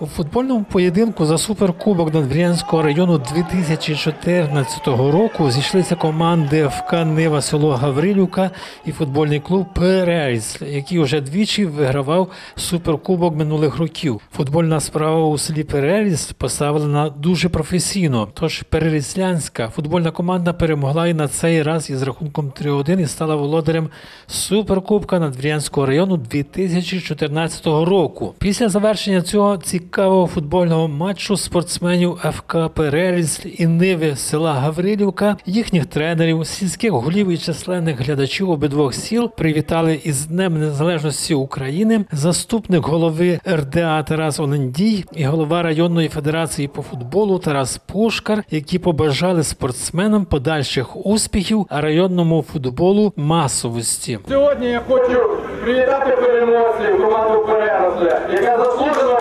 У футбольному поєдинку за суперкубок Надвір'янського району 2014 року зійшлися команди ФК Нива село Гаврилівка і футбольний клуб Переріс, який вже двічі вигравав суперкубок минулих років. Футбольна справа у селі Переріс поставлена дуже професійно. Тож переріслянська футбольна команда перемогла і на цей раз із рахунком 3-1 і стала володарем суперкубка Надвір'янського району 2014 року. Після завершення цього цікавого футбольного матчу спортсменів ФК Перерізь і Ниви села Гаврилівка, їхніх тренерів, сільських голів і численних глядачів обидвох сіл привітали із Днем Незалежності України заступник голови РДА Тарас Олендій і голова районної федерації по футболу Тарас Пушкар, які побажали спортсменам подальших успіхів, а районному футболу масовості. Сьогодні я хочу привітати переможців команду Переросля, яка заслужено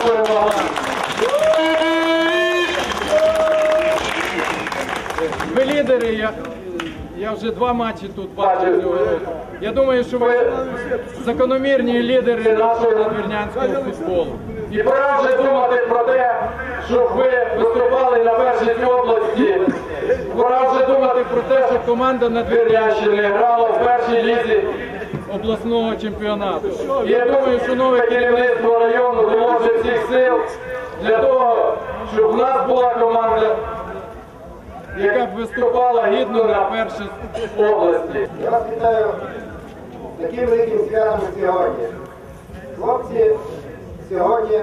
лідери, я, я вже два матчі тут бачив цього року. Я думаю, що ви закономірні лідери нашого надвірнянського футболу. І пора вже думати про те, щоб ви виступали на першій області. Пора вже думати про те, щоб команда Надвірнянщини грала в першій лізі обласного чемпіонату. І я думаю, що нове керівництво району доложить всіх сил для того, щоб в нас була команда, яка б виступала гідно на першій області. Я вас вітаю таким великим святом сьогодні. Хлопці сьогодні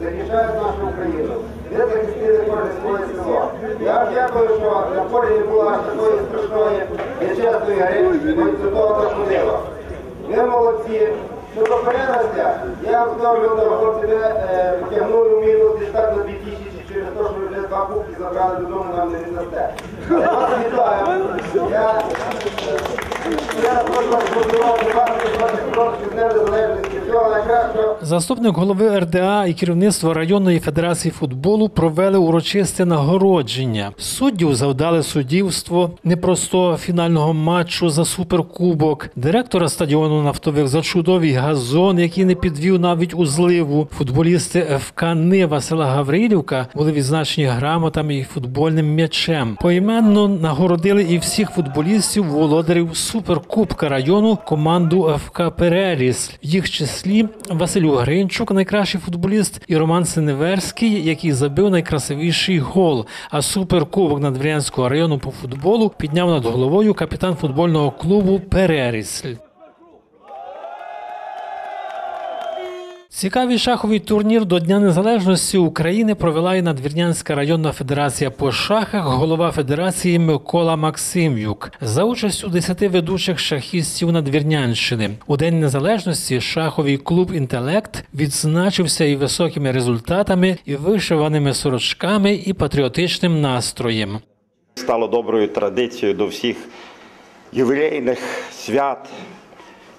захищають нашу Україну. Ви захистили кожне своє село. Я вам дякую, що на полі не було аж такої страшної нечесної гри, хоч до того доходило. Ви молодці. Щодо переросля, я вам скажу, що хлопці е, потягнули в мінус десь так на 2000 через те, що два кубки забрали додому, нам не віддасте. Я. Заступник голови РДА і керівництво районної федерації футболу провели урочисте нагородження. Суддів завдали суддівство непростого фінального матчу за суперкубок, директора стадіону нафтових за чудовий газон, який не підвів навіть у зливу. Футболісти ФК Нива села Гаврилівка були відзначені грамотами і футбольним м'ячем. Поіменно нагородили і всіх футболістів володарів суперкубка району команду ФК Переріс. В їх числі Василю Гринчук, найкращий футболіст, і Роман Синеверський, який забив найкрасивіший гол. А суперкубок Надвірянського району по футболу підняв над головою капітан футбольного клубу Перерісль. Цікавий шаховий турнір до Дня Незалежності України провела і Надвірнянська районна федерація по шахах, голова федерації Микола Максимюк за участю 10 ведучих шахістів Надвірнянщини. У День Незалежності шаховий клуб Інтелект відзначився і високими результатами, і вишиваними сорочками, і патріотичним настроєм. стало доброю традицією до всіх ювілейних свят,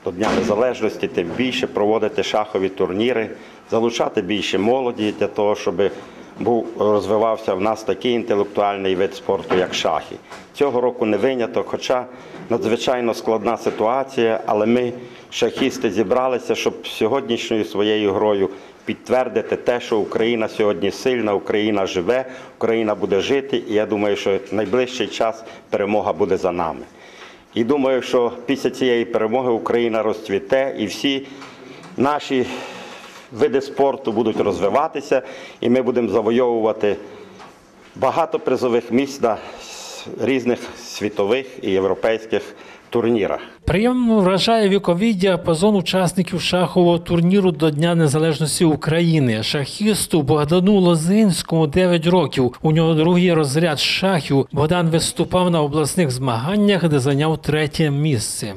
до Дня Незалежності, тим більше проводити шахові турніри, залучати більше молоді для того, щоб був розвивався в нас такий інтелектуальний вид спорту, як шахи. Цього року не виняток, хоча надзвичайно складна ситуація, але ми, шахісти, зібралися, щоб сьогоднішньою своєю грою підтвердити те, що Україна сьогодні сильна, Україна живе, Україна буде жити, і я думаю, що найближчий час перемога буде за нами. І думаю, що після цієї перемоги Україна розцвіте і всі наші види спорту будуть розвиватися, і ми будемо завойовувати багато призових місць на різних світових і європейських турнірах. Приємно вражає віковий діапазон учасників шахового турніру до Дня Незалежності України. Шахісту Богдану Лозинському 9 років. У нього другий розряд шахів. Богдан виступав на обласних змаганнях, де зайняв третє місце.